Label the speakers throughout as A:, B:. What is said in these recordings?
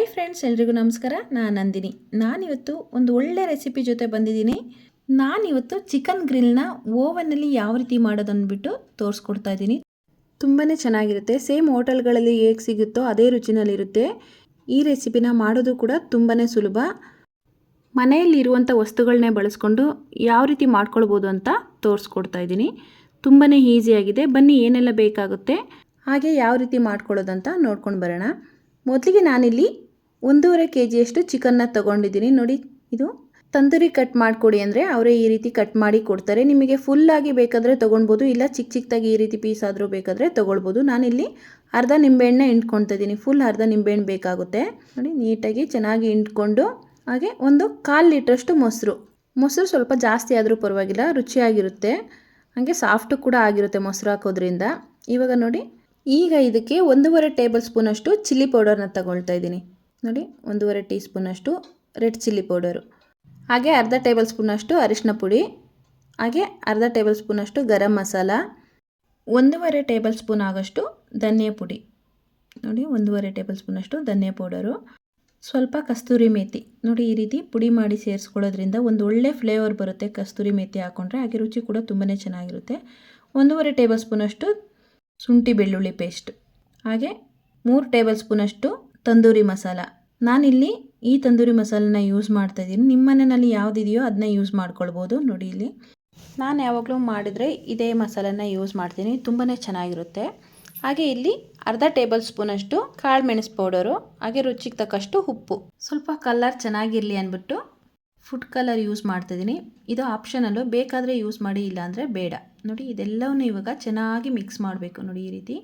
A: Hi friends ಎಲ್ರಿಗೂ ನಮಸ್ಕಾರ. ನಾನು ನಂದಿನಿ. ನಾನಿವತ್ತು ಒಂದು ಒಳ್ಳೆ ರೆಸಿಪಿ ಜೊತೆ ಬಂದಿದ್ದೀನಿ. ನಾನಿವತ್ತು ಚಿಕನ್ ಗ್ರಿಲ್ನ ಓವನ್ನಲ್ಲಿ ಯಾವ ರೀತಿ ಮಾಡೋದು ಅಂದ್ಬಿಟ್ಟು ತೋರಿಸ್ಕೊಡ್ತಾ ಇದ್ದೀನಿ. ತುಂಬಾ ಚೆನ್ನಾಗಿರುತ್ತೆ. ಸೇಮ್ ಹೋಟೆಲ್ಗಳಲ್ಲಿ ಹೇಗೆ ಸಿಗುತ್ತೋ ಅದೇ ರುಚಿನಲ್ಲಿರುತ್ತೆ. ಈ ರೆಸಿಪಿನ ಮಾಡೋದು ಕೂಡ ತುಂಬಾ ಸುಲಭ. ಮನೆಯಲ್ಲಿರುವಂಥ ವಸ್ತುಗಳನ್ನೇ ಬಳಸ್ಕೊಂಡು ಯಾವ ರೀತಿ ಮಾಡ್ಕೊಳ್ಬೋದು ಅಂತ ತೋರಿಸ್ಕೊಡ್ತಾ ಇದ್ದೀನಿ. ತುಂಬಾ ಈಸಿಯಾಗಿದೆ ಬನ್ನಿ ಏನೆಲ್ಲ ಬೇಕಾಗುತ್ತೆ. ಹಾಗೆ ಯಾವ ರೀತಿ ಮಾಡ್ಕೊಳ್ಳೋದಂತ ನೋಡ್ಕೊಂಡು ಬರೋಣ. ಮೊದಲಿಗೆ ನಾನಿಲ್ಲಿ ಒಂದೂವರೆ ಕೆ ಜಿಯಷ್ಟು ಚಿಕನ್ನ ತೊಗೊಂಡಿದ್ದೀನಿ. ನೋಡಿ, ಇದು ತಂದೂರಿ ಕಟ್ ಮಾಡಿಕೊಡಿ ಅಂದರೆ ಅವರೇ ಈ ರೀತಿ ಕಟ್ ಮಾಡಿ ಕೊಡ್ತಾರೆ. ನಿಮಗೆ ಫುಲ್ಲಾಗಿ ಬೇಕಾದರೆ ತೊಗೊಳ್ಬೋದು, ಇಲ್ಲ ಚಿಕ್ಕ ಚಿಕ್ಕದಾಗಿ ಈ ರೀತಿ ಪೀಸ್ ಆದರೂ ಬೇಕಾದರೆ ತೊಗೊಳ್ಬೋದು. ನಾನಿಲ್ಲಿ ಅರ್ಧ ನಿಂಬೆಹಣ್ಣೆ ಇದ್ದೀನಿ. ಫುಲ್ ಅರ್ಧ ನಿಂಬೆಹಣ್ಣು ಬೇಕಾಗುತ್ತೆ. ನೋಡಿ, ನೀಟಾಗಿ ಚೆನ್ನಾಗಿ ಹಿಂಡ್ಕೊಂಡು, ಹಾಗೆ ಒಂದು ಕಾಲು ಲೀಟ್ರಷ್ಟು ಮೊಸರು. ಮೊಸರು ಸ್ವಲ್ಪ ಜಾಸ್ತಿ ಆದರೂ ಪರವಾಗಿಲ್ಲ, ರುಚಿಯಾಗಿರುತ್ತೆ. ಹಾಗೆ ಸಾಫ್ಟು ಕೂಡ ಆಗಿರುತ್ತೆ ಮೊಸರು ಹಾಕೋದ್ರಿಂದ. ಇವಾಗ ನೋಡಿ, ಈಗ ಇದಕ್ಕೆ ಒಂದೂವರೆ ಟೇಬಲ್ ಸ್ಪೂನಷ್ಟು ಚಿಲ್ಲಿ ಪೌಡರ್ನ ತಗೊಳ್ತಾ ಇದ್ದೀನಿ. ನೋಡಿ, ಒಂದೂವರೆ ಟೀ ಸ್ಪೂನಷ್ಟು ರೆಡ್ ಚಿಲ್ಲಿ ಪೌಡರು. ಹಾಗೆ ಅರ್ಧ ಟೇಬಲ್ ಸ್ಪೂನಷ್ಟು ಅರಿಶಿನ ಪುಡಿ. ಹಾಗೆ ಅರ್ಧ ಟೇಬಲ್ ಸ್ಪೂನಷ್ಟು ಗರಂ ಮಸಾಲ. ಒಂದೂವರೆ ಟೇಬಲ್ ಸ್ಪೂನ್ ಆಗೋಷ್ಟು ಧನಿಯಾ ಪುಡಿ. ನೋಡಿ, ಒಂದೂವರೆ ಟೇಬಲ್ ಸ್ಪೂನಷ್ಟು ಧನಿಯಾ ಪೌಡರು. ಸ್ವಲ್ಪ ಕಸ್ತೂರಿ ಮೇಥಿ ನೋಡಿ, ಈ ರೀತಿ ಪುಡಿ ಮಾಡಿ ಸೇರಿಸ್ಕೊಳ್ಳೋದ್ರಿಂದ ಒಂದು ಒಳ್ಳೆ ಫ್ಲೇವರ್ ಬರುತ್ತೆ ಕಸ್ತೂರಿ ಮೇತಿ ಹಾಕ್ಕೊಂಡ್ರೆ ಹಾಗೆ ರುಚಿ ಕೂಡ ತುಂಬಾ ಚೆನ್ನಾಗಿರುತ್ತೆ. ಒಂದೂವರೆ ಟೇಬಲ್ ಸ್ಪೂನಷ್ಟು ಶುಂಠಿ ಬೆಳ್ಳುಳ್ಳಿ ಪೇಸ್ಟ್. ಹಾಗೆ ಮೂರು ಟೇಬಲ್ ಸ್ಪೂನಷ್ಟು ತಂದೂರಿ ಮಸಾಲ. ನಾನಿಲ್ಲಿ ಈ ತಂದೂರಿ ಮಸಾಲನ ಯೂಸ್ ಮಾಡ್ತಾ ಇದ್ದೀನಿ. ನಿಮ್ಮ ಮನೆಯಲ್ಲಿ ಯಾವುದಿದೆಯೋ ಅದನ್ನ ಯೂಸ್ ಮಾಡ್ಕೊಳ್ಬೋದು. ನೋಡಿ ಇಲ್ಲಿ. ನಾನು ಯಾವಾಗಲೂ ಮಾಡಿದರೆ ಇದೇ ಮಸಾಲನ ಯೂಸ್ ಮಾಡ್ತೀನಿ. ತುಂಬಾ ಚೆನ್ನಾಗಿರುತ್ತೆ. ಹಾಗೆ ಇಲ್ಲಿ ಅರ್ಧ ಟೇಬಲ್ ಸ್ಪೂನಷ್ಟು ಕಾಳು ಮೆಣಸು ಪೌಡರು ಹಾಗೆ ರುಚಿಗೆ ತಕ್ಕಷ್ಟು ಉಪ್ಪು. ಸ್ವಲ್ಪ ಕಲರ್ ಚೆನ್ನಾಗಿರಲಿ ಅಂದ್ಬಿಟ್ಟು ಫುಡ್ ಕಲರ್ ಯೂಸ್ ಮಾಡ್ತಿದ್ದೀನಿ ಇದು ಆಪ್ಷನಲ್ಲು ಬೇಕಾದರೆ ಯೂಸ್ ಮಾಡಿ ಇಲ್ಲಾಂದರೆ ಬೇಡ. ನೋಡಿ, ಇದೆಲ್ಲವನ್ನು ಇವಾಗ ಚೆನ್ನಾಗಿ ಮಿಕ್ಸ್ ಮಾಡಬೇಕು. ನೋಡಿ ಈ ರೀತಿ.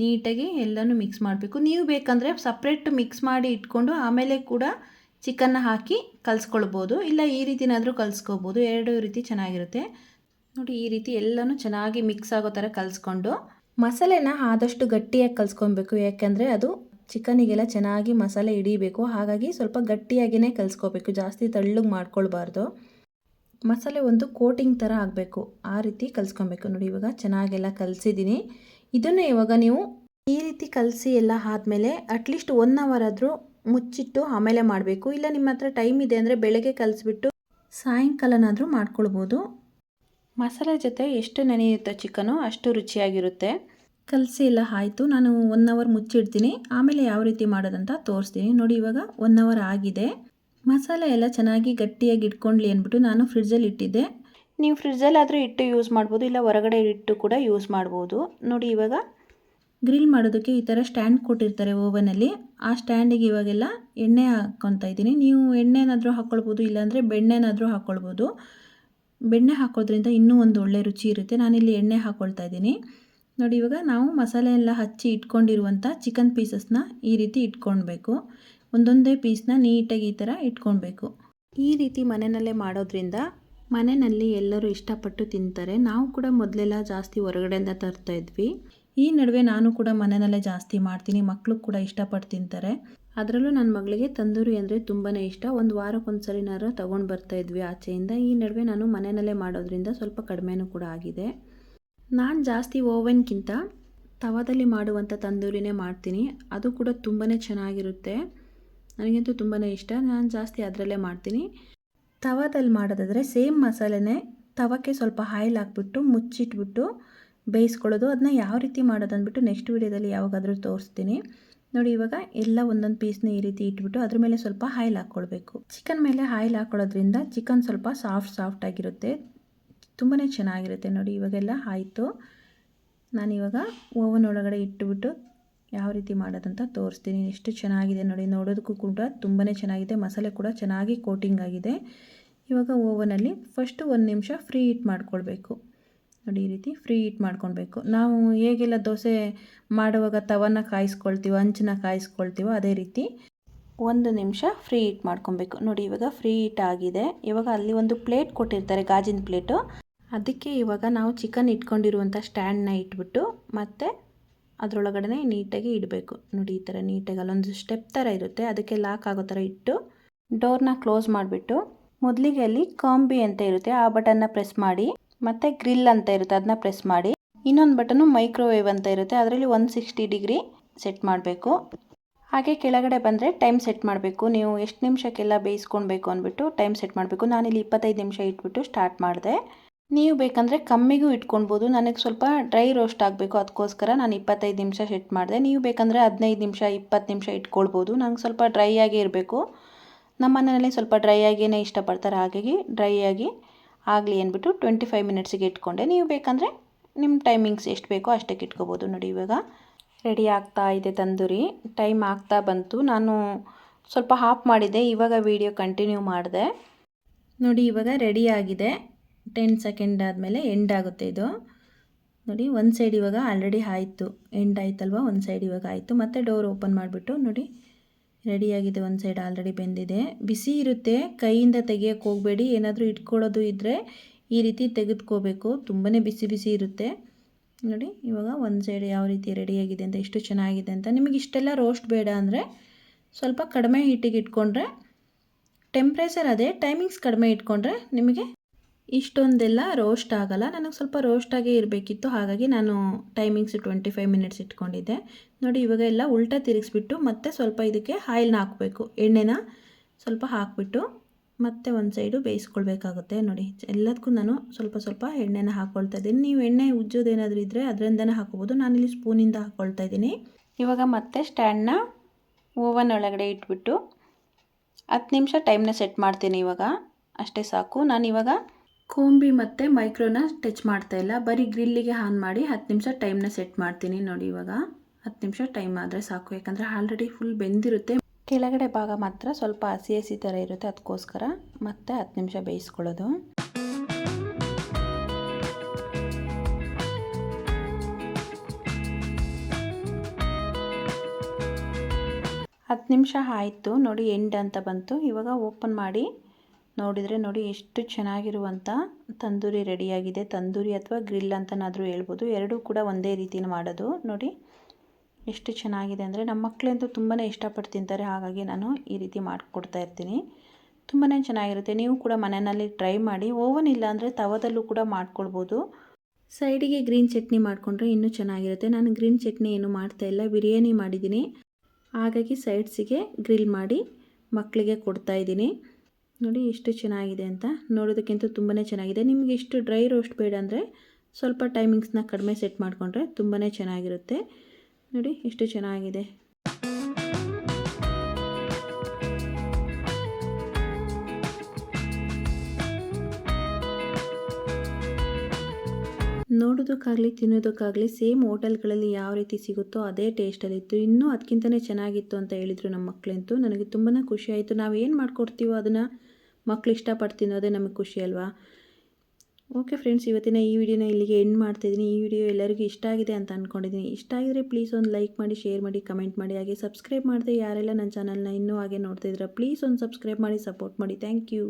A: ನೀಟಾಗಿ ಎಲ್ಲನೂ ಮಿಕ್ಸ್ ಮಾಡಬೇಕು. ನೀವು ಬೇಕಂದರೆ ಸಪ್ರೇಟ್ ಮಿಕ್ಸ್ ಮಾಡಿ ಇಟ್ಕೊಂಡು ಆಮೇಲೆ ಕೂಡ ಚಿಕನ್ನ ಹಾಕಿ ಕಲಿಸ್ಕೊಳ್ಬೋದು. ಇಲ್ಲ ಈ ರೀತಿನಾದರೂ ಕಲಿಸ್ಕೋಬೋದು ಎರಡೂ ರೀತಿ ಚೆನ್ನಾಗಿರುತ್ತೆ. ನೋಡಿ ಈ ರೀತಿ ಎಲ್ಲನೂ ಚೆನ್ನಾಗಿ ಮಿಕ್ಸ್ ಆಗೋ ಥರ ಕಲಿಸ್ಕೊಂಡು ಮಸಾಲೆನ ಆದಷ್ಟು ಗಟ್ಟಿಯಾಗಿ ಕಲಿಸ್ಕೊಬೇಕು ಯಾಕೆಂದರೆ ಅದು ಚಿಕನಿಗೆಲ್ಲ ಚೆನ್ನಾಗಿ ಮಸಾಲೆ ಹಿಡಿಬೇಕು. ಹಾಗಾಗಿ ಸ್ವಲ್ಪ ಗಟ್ಟಿಯಾಗಿಯೇ ಕಲಿಸ್ಕೋಬೇಕು ಜಾಸ್ತಿ ತಳ್ಳಗೆ ಮಾಡ್ಕೊಳ್ಬಾರ್ದು. ಮಸಾಲೆ ಒಂದು ಕೋಟಿಂಗ್ ಥರ ಆಗಬೇಕು. ಆ ರೀತಿ ಕಲಿಸ್ಕೊಬೇಕು ನೋಡಿ ಇವಾಗ ಚೆನ್ನಾಗೆಲ್ಲ ಕಲಿಸಿದ್ದೀನಿ. ಇದನ್ನು ಇವಾಗ ನೀವು ಈ ರೀತಿ ಕಲಸಿ ಎಲ್ಲ ಆದಮೇಲೆ ಅಟ್ಲೀಸ್ಟ್ ಒನ್ ಅವರ್ ಆದರೂ ಮುಚ್ಚಿಟ್ಟು ಆಮೇಲೆ ಮಾಡಬೇಕು. ಇಲ್ಲ ನಿಮ್ಮ ಹತ್ರ ಟೈಮ್ ಇದೆ ಅಂದರೆ ಬೆಳಗ್ಗೆ ಕಲಸಿಬಿಟ್ಟು ಸಾಯಂಕಾಲನಾದರೂ ಮಾಡ್ಕೊಳ್ಬೋದು. ಮಸಾಲೆ ಜೊತೆ ಎಷ್ಟು ನೆನೆಯುತ್ತೋ ಚಿಕನು? ಅಷ್ಟು ರುಚಿಯಾಗಿರುತ್ತೆ. ಕಲಸಿ ಎಲ್ಲ ಆಯಿತು. ನಾನು ಒನ್ ಅವರ್ ಮುಚ್ಚಿಡ್ತೀನಿ. ಆಮೇಲೆ ಯಾವ ರೀತಿ ಮಾಡೋದಂತ ತೋರಿಸ್ತೀನಿ. ನೋಡಿ, ಇವಾಗ ಒನ್ ಅವರ್ ಆಗಿದೆ. ಮಸಾಲೆ ಎಲ್ಲ ಚೆನ್ನಾಗಿ ಗಟ್ಟಿಯಾಗಿ ಇಟ್ಕೊಂಡ್ಲಿ ಅಂದ್ಬಿಟ್ಟು ನಾನು ಫ್ರಿಡ್ಜಲ್ಲಿ ಇಟ್ಟಿದ್ದೆ. ನೀವು ಫ್ರಿಡ್ಜಲ್ಲಾದರೂ ಇಟ್ಟು ಯೂಸ್ ಮಾಡ್ಬೋದು, ಇಲ್ಲ ಹೊರಗಡೆ ಇಟ್ಟು ಕೂಡ ಯೂಸ್ ಮಾಡ್ಬೋದು. ನೋಡಿ ಇವಾಗ ಗ್ರಿಲ್ ಮಾಡೋದಕ್ಕೆ ಈ ಥರ ಸ್ಟ್ಯಾಂಡ್ ಕೊಟ್ಟಿರ್ತಾರೆ ಓವನಲ್ಲಿ. ಆ ಸ್ಟ್ಯಾಂಡಿಗೆ ಇವಾಗೆಲ್ಲ ಎಣ್ಣೆ ಹಾಕ್ಕೊತಾ ಇದ್ದೀನಿ. ನೀವು ಎಣ್ಣೆನಾದರೂ ಹಾಕ್ಕೊಳ್ಬೋದು ಇಲ್ಲಾಂದರೆ ಬೆಣ್ಣೆನಾದರೂ ಹಾಕ್ಕೊಳ್ಬೋದು ಬೆಣ್ಣೆ ಹಾಕೋದ್ರಿಂದ ಇನ್ನೂ ಒಂದು ಒಳ್ಳೆ ರುಚಿ ಇರುತ್ತೆ. ನಾನಿಲ್ಲಿ ಎಣ್ಣೆ ಹಾಕ್ಕೊಳ್ತಾ ಇದ್ದೀನಿ. ನೋಡಿ ಇವಾಗ ನಾವು ಮಸಾಲೆ ಎಲ್ಲ ಹಚ್ಚಿ ಇಟ್ಕೊಂಡಿರುವಂಥ ಚಿಕನ್ ಪೀಸಸ್ನ ಈ ರೀತಿ ಇಟ್ಕೊಳ್ಬೇಕು. ಒಂದೊಂದೇ ಪೀಸ್ನ ನೀಟಾಗಿ ಈ ಥರ ಇಟ್ಕೊಳ್ಬೇಕು. ಈ ರೀತಿ ಮನೆಯಲ್ಲೇ ಮಾಡೋದ್ರಿಂದ ಮನೆಯಲ್ಲಿ ಎಲ್ಲರೂ ಇಷ್ಟಪಟ್ಟು ತಿಂತಾರೆ. ನಾವು ಕೂಡ ಮೊದಲೆಲ್ಲ ಜಾಸ್ತಿ ಹೊರಗಡೆಯಿಂದ ತರ್ತಾ ಇದ್ವಿ. ಈ ನಡುವೆ ನಾನು ಕೂಡ ಮನೆಯಲ್ಲೇ ಜಾಸ್ತಿ ಮಾಡ್ತೀನಿ. ಮಕ್ಕಳು ಕೂಡ ಇಷ್ಟಪಟ್ಟು ತಿಂತಾರೆ. ಅದರಲ್ಲೂ ನನ್ನ ಮಗಳಿಗೆ ತಂದೂರಿ ಅಂದರೆ ತುಂಬಾ ಇಷ್ಟ. ಒಂದು ವಾರಕ್ಕೊಂದ್ಸರಿನಾರು ತೊಗೊಂಡು ಬರ್ತಾ ಇದ್ವಿ ಆಚೆಯಿಂದ. ಈ ನಡುವೆ ನಾನು ಮನೆಯಲ್ಲೇ ಮಾಡೋದ್ರಿಂದ ಸ್ವಲ್ಪ ಕಡಿಮೆನೂ ಕೂಡ ಆಗಿದೆ. ನಾನು ಜಾಸ್ತಿ ಓವನ್ಗಿಂತ ತವಾದಲ್ಲಿ ಮಾಡುವಂಥ ತಂದೂರಿನೇ ಮಾಡ್ತೀನಿ. ಅದು ಕೂಡ ತುಂಬಾ ಚೆನ್ನಾಗಿರುತ್ತೆ. ನನಗಂತೂ ತುಂಬಾ ಇಷ್ಟ. ನಾನು ಜಾಸ್ತಿ ಅದರಲ್ಲೇ ಮಾಡ್ತೀನಿ. ತವಾದಲ್ಲಿ ಮಾಡೋದಾದರೆ ಸೇಮ್ ಮಸಾಲೆನೇ ತವಕ್ಕೆ ಸ್ವಲ್ಪ ಆಯಿಲ್ ಹಾಕ್ಬಿಟ್ಟು ಮುಚ್ಚಿಟ್ಬಿಟ್ಟು ಬೇಯಿಸ್ಕೊಳ್ಳೋದು. ಅದನ್ನ ಯಾವ ರೀತಿ ಮಾಡೋದು ಅಂದ್ಬಿಟ್ಟು ನೆಕ್ಸ್ಟ್ ವೀಡಿಯೋದಲ್ಲಿ ಯಾವಾಗಾದರೂ ತೋರಿಸ್ತೀನಿ. ನೋಡಿ, ಇವಾಗ ಎಲ್ಲ ಒಂದೊಂದು ಪೀಸ್ನ ಈ ರೀತಿ ಇಟ್ಬಿಟ್ಟು ಅದ್ರ ಮೇಲೆ ಸ್ವಲ್ಪ ಆಯಿಲ್ ಹಾಕ್ಕೊಳ್ಬೇಕು. ಚಿಕನ್ ಮೇಲೆ ಆಯಿಲ್ ಹಾಕ್ಕೊಳ್ಳೋದ್ರಿಂದ ಚಿಕನ್ ಸ್ವಲ್ಪ ಸಾಫ್ಟ್ ಸಾಫ್ಟ್ ಆಗಿರುತ್ತೆ. ತುಂಬಾ ಚೆನ್ನಾಗಿರುತ್ತೆ ನೋಡಿ, ಇವಾಗೆಲ್ಲ ಆಯಿತು. ನಾನಿವಾಗ ಓವನ್ ಒಳಗಡೆ ಇಟ್ಟುಬಿಟ್ಟು ಯಾವ ರೀತಿ ಮಾಡೋದಂತ ತೋರಿಸ್ತೀನಿ. ಎಷ್ಟು ಚೆನ್ನಾಗಿದೆ ನೋಡಿ, ನೋಡೋದಕ್ಕೂ ಕೂಡ ತುಂಬಾ ಚೆನ್ನಾಗಿದೆ. ಮಸಾಲೆ ಕೂಡ ಚೆನ್ನಾಗಿ ಕೋಟಿಂಗ್ ಆಗಿದೆ. ಇವಾಗ ಓವನಲ್ಲಿ ಫಸ್ಟು ಒಂದು ನಿಮಿಷ ಫ್ರೀ ಹೀಟ್ ಮಾಡ್ಕೊಳ್ಬೇಕು. ನೋಡಿ, ಈ ರೀತಿ ಫ್ರೀ ಹೀಟ್ ಮಾಡ್ಕೊಳ್ಬೇಕು. ನಾವು ಹೇಗೆಲ್ಲ ದೋಸೆ ಮಾಡುವಾಗ ತವನ್ನ ಕಾಯಿಸ್ಕೊಳ್ತೀವೋ, ಅಂಚನ್ನ ಕಾಯಿಸ್ಕೊಳ್ತೀವೋ, ಅದೇ ರೀತಿ ಒಂದು ನಿಮಿಷ ಫ್ರೀ ಹೀಟ್ ಮಾಡ್ಕೊಬೇಕು ನೋಡಿ, ಇವಾಗ ಫ್ರೀ ಹೀಟ್ ಆಗಿದೆ. ಇವಾಗ ಅಲ್ಲಿ ಒಂದು ಪ್ಲೇಟ್ ಕೊಟ್ಟಿರ್ತಾರೆ, ಗಾಜಿನ ಪ್ಲೇಟು ಅದಕ್ಕೆ ಇವಾಗ ನಾವು ಚಿಕನ್ ಇಟ್ಕೊಂಡಿರುವಂಥ ಸ್ಟ್ಯಾಂಡನ್ನ ಇಟ್ಬಿಟ್ಟು ಮತ್ತು ಅದರೊಳಗಡೆ ನೀಟಾಗಿ ಇಡಬೇಕು. ನೋಡಿ, ಈ ಥರ ನೀಟಾಗಿ ಅಲ್ಲೊಂದು ಸ್ಟೆಪ್ ಥರ ಇರುತ್ತೆ. ಅದಕ್ಕೆ ಲಾಕ್ ಆಗೋ ಥರ ಇಟ್ಟು ಡೋರ್ನ ಕ್ಲೋಸ್ ಮಾಡಿಬಿಟ್ಟು ಮೊದಲಿಗೆ ಅಲ್ಲಿ ಕಾಂಬಿ ಅಂತ ಇರುತ್ತೆ. ಆ ಬಟನ್ನ ಪ್ರೆಸ್ ಮಾಡಿ, ಮತ್ತು ಗ್ರಿಲ್ ಅಂತ ಇರುತ್ತೆ. ಅದನ್ನ ಪ್ರೆಸ್ ಮಾಡಿ. ಇನ್ನೊಂದು ಬಟನು ಮೈಕ್ರೋವೇವ್ ಅಂತ ಇರುತ್ತೆ. ಅದರಲ್ಲಿ ಒನ್ ಸಿಕ್ಸ್ಟಿ ಡಿಗ್ರಿ ಸೆಟ್ ಮಾಡಬೇಕು. ಹಾಗೆ ಕೆಳಗಡೆ ಬಂದರೆ ಟೈಮ್ ಸೆಟ್ ಮಾಡಬೇಕು. ನೀವು ಎಷ್ಟು ನಿಮಿಷಕ್ಕೆಲ್ಲ ಬೇಯಿಸ್ಕೊಳ್ಬೇಕು ಅಂದ್ಬಿಟ್ಟು ಟೈಮ್ ಸೆಟ್ ಮಾಡಬೇಕು. ನಾನಿಲ್ಲಿ ಇಪ್ಪತ್ತೈದು ನಿಮಿಷ ಇಟ್ಬಿಟ್ಟು ಸ್ಟಾರ್ಟ್ ಮಾಡಿದೆ. ನೀವು ಬೇಕಂದರೆ ಕಮ್ಮಿಗೂ ಇಟ್ಕೊಳ್ಬೋದು. ನನಗೆ ಸ್ವಲ್ಪ ಡ್ರೈ ರೋಸ್ಟ್ ಆಗಬೇಕು. ಅದಕ್ಕೋಸ್ಕರ ನಾನು ಇಪ್ಪತ್ತೈದು ನಿಮಿಷ ಸೆಟ್ ಮಾಡಿದೆ. ನೀವು ಬೇಕಂದರೆ ಹದಿನೈದು ನಿಮಿಷ, ಇಪ್ಪತ್ತು ನಿಮಿಷ ಇಟ್ಕೊಳ್ಬೋದು. ನಂಗೆ ಸ್ವಲ್ಪ ಡ್ರೈ ಆಗೇ ಇರಬೇಕು. ನಮ್ಮ ಮನೆಯಲ್ಲಿ ಸ್ವಲ್ಪ ಡ್ರೈ ಆಗಿಯೇ ಇಷ್ಟಪಡ್ತಾರೆ. ಹಾಗಾಗಿ ಡ್ರೈ ಆಗಿ ಆಗಲಿ ಅಂದ್ಬಿಟ್ಟು ಟ್ವೆಂಟಿ ಫೈವ್ ಮಿನಿಟ್ಸಿಗೆ ಇಟ್ಕೊಂಡೆ. ನೀವು ಬೇಕಂದರೆ ನಿಮ್ಮ ಟೈಮಿಂಗ್ಸ್ ಎಷ್ಟು ಬೇಕೋ ಅಷ್ಟಕ್ಕೆ ಇಟ್ಕೋಬೋದು ನೋಡಿ ಇವಾಗ ರೆಡಿ ಆಗ್ತಾ ಇದೆ ತಂದೂರಿ. ಟೈಮ್ ಆಗ್ತಾ ಬಂತು. ನಾನು ಸ್ವಲ್ಪ ಹಾಫ್ ಮಾಡಿದ್ದೆ. ಇವಾಗ ವಿಡಿಯೋ ಕಂಟಿನ್ಯೂ ಮಾಡಿದೆ. ನೋಡಿ ಇವಾಗ ರೆಡಿ ಆಗಿದೆ. ಟೆನ್ ಸೆಕೆಂಡ್ ಆದಮೇಲೆ ಎಂಡ್ ಆಗುತ್ತೆ ಇದು. ನೋಡಿ, ಒಂದು ಸೈಡ್ ಇವಾಗ ಆಲ್ರೆಡಿ ಆಯಿತು. ಎಂಡ್ ಆಯ್ತಲ್ವ? ಒಂದು ಸೈಡ್ ಇವಾಗ ಆಯಿತು. ಮತ್ತೆ ಡೋರ್ ಓಪನ್ ಮಾಡಿಬಿಟ್ಟು, ನೋಡಿ ರೆಡಿಯಾಗಿದೆ ಒಂದು ಸೈಡ್ ಆಲ್ರೆಡಿ ಬೆಂದಿದೆ. ಬಿಸಿ ಇರುತ್ತೆ. ಕೈಯಿಂದ ತೆಗಿಯೋಕ್ಕೆ ಹೋಗಬೇಡಿ. ಏನಾದರೂ ಇಟ್ಕೊಳ್ಳೋದು ಇದ್ದರೆ ಈ ರೀತಿ ತೆಗೆದುಕೋಬೇಕು. ತುಂಬಾ ಬಿಸಿ ಬಿಸಿ ಇರುತ್ತೆ. ನೋಡಿ, ಇವಾಗ ಒಂದು ಸೈಡ್ ಯಾವ ರೀತಿ ರೆಡಿಯಾಗಿದೆ ಅಂತ, ಎಷ್ಟು ಚೆನ್ನಾಗಿದೆ ಅಂತ. ನಿಮಗೆ ಇಷ್ಟೆಲ್ಲ ರೋಸ್ಟ್ ಬೇಡ ಅಂದರೆ ಸ್ವಲ್ಪ ಕಡಿಮೆ ಹೀಟಿಗೆ ಇಟ್ಕೊಂಡ್ರೆ ಟೆಂಪ್ರೇಚರ್ ಅದೇ ಟೈಮಿಂಗ್ಸ್ ಕಡಿಮೆ ಇಟ್ಕೊಂಡ್ರೆ ನಿಮಗೆ ಇಷ್ಟೊಂದೆಲ್ಲ ರೋಸ್ಟ್ ಆಗಲ್ಲ. ನನಗೆ ಸ್ವಲ್ಪ ರೋಸ್ಟಾಗೇ ಇರಬೇಕಿತ್ತು. ಹಾಗಾಗಿ ನಾನು ಟೈಮಿಂಗ್ಸ್ ಟ್ವೆಂಟಿ ಫೈವ್ ಮಿನಿಟ್ಸ್ ಇಟ್ಕೊಂಡಿದ್ದೆ. ನೋಡಿ, ಇವಾಗ ಎಲ್ಲ ಉಲ್ಟಾ ತಿರುಗಿಸ್ಬಿಟ್ಟು ಮತ್ತೆ ಸ್ವಲ್ಪ ಇದಕ್ಕೆ ಆಯಿಲ್ನ ಹಾಕಬೇಕು. ಎಣ್ಣೆನ ಸ್ವಲ್ಪ ಹಾಕಿಬಿಟ್ಟು ಮತ್ತೆ ಒಂದು ಸೈಡು ಬೇಯಿಸ್ಕೊಳ್ಬೇಕಾಗುತ್ತೆ. ನೋಡಿ, ಎಲ್ಲದಕ್ಕೂ ನಾನು ಸ್ವಲ್ಪ ಸ್ವಲ್ಪ ಎಣ್ಣೆನ ಹಾಕ್ಕೊಳ್ತಾ ಇದ್ದೀನಿ. ನೀವು ಎಣ್ಣೆ ಉಜ್ಜೋದೇನಾದರೂ ಇದ್ದರೆ ಅದರಿಂದನೇ ಹಾಕೋಬೋದು. ನಾನಿಲ್ಲಿ ಸ್ಪೂನಿಂದ ಹಾಕ್ಕೊಳ್ತಾ ಇದ್ದೀನಿ. ಇವಾಗ ಮತ್ತೆ ಸ್ಟ್ಯಾಂಡ್ನ ಓವನ್ ಒಳಗಡೆ ಇಟ್ಬಿಟ್ಟು ಹತ್ತು ನಿಮಿಷ ಟೈಮ್ನ ಸೆಟ್ ಮಾಡ್ತೀನಿ ಇವಾಗ. ಅಷ್ಟೇ ಸಾಕು. ನಾನು ಇವಾಗ ಕೋಂಬಿ ಮತ್ತು ಮೈಕ್ರೋನ ಟಚ್ ಮಾಡ್ತಾ ಇಲ್ಲ. ಬರೀ ಗ್ರಿಲ್ಲಿಗೆ ಆನ್ ಮಾಡಿ ಹತ್ತು ನಿಮಿಷ ಟೈಮ್ನ ಸೆಟ್ ಮಾಡ್ತೀನಿ ನೋಡಿ ಇವಾಗ. ಹತ್ತು ನಿಮಿಷ ಟೈಮ್ ಆದರೆ ಸಾಕು. ಯಾಕಂದರೆ ಆಲ್ರೆಡಿ ಫುಲ್ ಬೆಂದಿರುತ್ತೆ. ಕೆಳಗಡೆ ಭಾಗ ಮಾತ್ರ ಸ್ವಲ್ಪ ಹಸಿ ಹಸಿ ಥರ ಇರುತ್ತೆ ಅದಕ್ಕೋಸ್ಕರ ಮತ್ತೆ ಹತ್ತು ನಿಮಿಷ ಬೇಯಿಸ್ಕೊಳ್ಳೋದು. ಹತ್ತು ನಿಮಿಷ ಆಯಿತು. ನೋಡಿ ಎಂಡ್ ಅಂತ ಬಂತು. ಇವಾಗ ಓಪನ್ ಮಾಡಿ ನೋಡಿದರೆ ನೋಡಿ ಎಷ್ಟು ಚೆನ್ನಾಗಿರುವಂಥ ತಂದೂರಿ ರೆಡಿಯಾಗಿದೆ. ತಂದೂರಿ ಅಥವಾ ಗ್ರಿಲ್ ಅಂತನಾದರೂ ಹೇಳ್ಬೋದು. ಎರಡೂ ಕೂಡ ಒಂದೇ ರೀತಿನ ಮಾಡೋದು. ನೋಡಿ ಎಷ್ಟು ಚೆನ್ನಾಗಿದೆ ಅಂದರೆ ನಮ್ಮ ಮಕ್ಕಳಂತೂ ತುಂಬಾ ಇಷ್ಟಪಟ್ಟು ತಿಂತಾರೆ. ಹಾಗಾಗಿ ನಾನು ಈ ರೀತಿ ಮಾಡಿಕೊಡ್ತಾ ಇರ್ತೀನಿ. ತುಂಬಾ ಚೆನ್ನಾಗಿರುತ್ತೆ. ನೀವು ಕೂಡ ಮನೆಯಲ್ಲಿ ಟ್ರೈ ಮಾಡಿ. ಓವನ್ ಇಲ್ಲ ಅಂದರೆ ತವದಲ್ಲೂ ಕೂಡ ಮಾಡ್ಕೊಳ್ಬೋದು. ಸೈಡಿಗೆ ಗ್ರೀನ್ ಚಟ್ನಿ ಮಾಡಿಕೊಂಡ್ರೆ ಇನ್ನೂ ಚೆನ್ನಾಗಿರುತ್ತೆ. ನಾನು ಗ್ರೀನ್ ಚಟ್ನಿ ಏನು ಮಾಡ್ತಾಯಿಲ್ಲ ಬಿರಿಯಾನಿ ಮಾಡಿದ್ದೀನಿ. ಹಾಗಾಗಿ ಸೈಡ್ಸಿಗೆ ಗ್ರಿಲ್ ಮಾಡಿ ಮಕ್ಕಳಿಗೆ ಕೊಡ್ತಾಯಿದ್ದೀನಿ ನೋಡಿ ಎಷ್ಟು ಚೆನ್ನಾಗಿದೆ ಅಂತ ನೋಡೋದಕ್ಕಿಂತ ತುಂಬಾ ಚೆನ್ನಾಗಿದೆ. ನಿಮಗೆ ಇಷ್ಟು ಡ್ರೈ ರೋಸ್ಟ್ ಬೇಡ ಅಂದರೆ ಸ್ವಲ್ಪ ಟೈಮಿಂಗ್ಸ್ನ ಕಡಿಮೆ ಸೆಟ್ ಮಾಡಿಕೊಂಡ್ರೆ ತುಂಬಾ ಚೆನ್ನಾಗಿರುತ್ತೆ. ನೋಡಿ ಎಷ್ಟು ಚೆನ್ನಾಗಿದೆ. ನೋಡೋದಕ್ಕಾಗಲಿ, ತಿನ್ನೋದಕ್ಕಾಗಲಿ ಸೇಮ್ ಹೋಟೆಲ್ಗಳಲ್ಲಿ ಯಾವ ರೀತಿ ಸಿಗುತ್ತೋ ಅದೇ ಟೇಸ್ಟಲ್ಲಿತ್ತು. ಇನ್ನೂ ಅದಕ್ಕಿಂತಲೇ ಚೆನ್ನಾಗಿತ್ತು ಅಂತ ಹೇಳಿದರು ನಮ್ಮ ಮಕ್ಕಳಂತೂ. ನನಗೆ ತುಂಬಾ ಖುಷಿಯಾಯಿತು ನಾವು ಏನು ಮಾಡ್ಕೊಡ್ತೀವೋ ಅದನ್ನು ಮಕ್ಳು ಇಷ್ಟಪಟ್ಟು ತಿನ್ನೋದೇ ನಮಗೆ ಖುಷಿ ಅಲ್ವಾ? ಓಕೆ ಫ್ರೆಂಡ್ಸ್ ಇವತ್ತಿನ ಈ ವಿಡಿಯೋನ ಇಲ್ಲಿಗೆ ಎಂಡ್ ಮಾಡ್ತಿದ್ದೀನಿ ಈ ವಿಡಿಯೋ ಎಲ್ಲರಿಗೂ ಇಷ್ಟ ಆಗಿದೆ ಅಂತ ಅಂದ್ಕೊಂಡಿದ್ದೀನಿ ಇಷ್ಟ ಆಗಿದ್ರೆ ಪ್ಲೀಸ್ ಒಂದು ಲೈಕ್ ಮಾಡಿ ಶೇರ್ ಮಾಡಿ ಕಮೆಂಟ್ ಮಾಡಿ. ಹಾಗೆ ಸಬ್ಸ್ಕ್ರೈಬ್ ಮಾಡಿದೆ ಯಾರೆಲ್ಲ ನನ್ನ ಚಾನಲ್ನ ಇನ್ನೂ ಹಾಗೆ ನೋಡ್ತಾಯಿದ್ರೆ ಪ್ಲೀಸ್ ಒಂದು ಸಬ್ಸ್ಕ್ರೈಬ್ ಮಾಡಿ ಸಪೋರ್ಟ್ ಮಾಡಿ. Thank you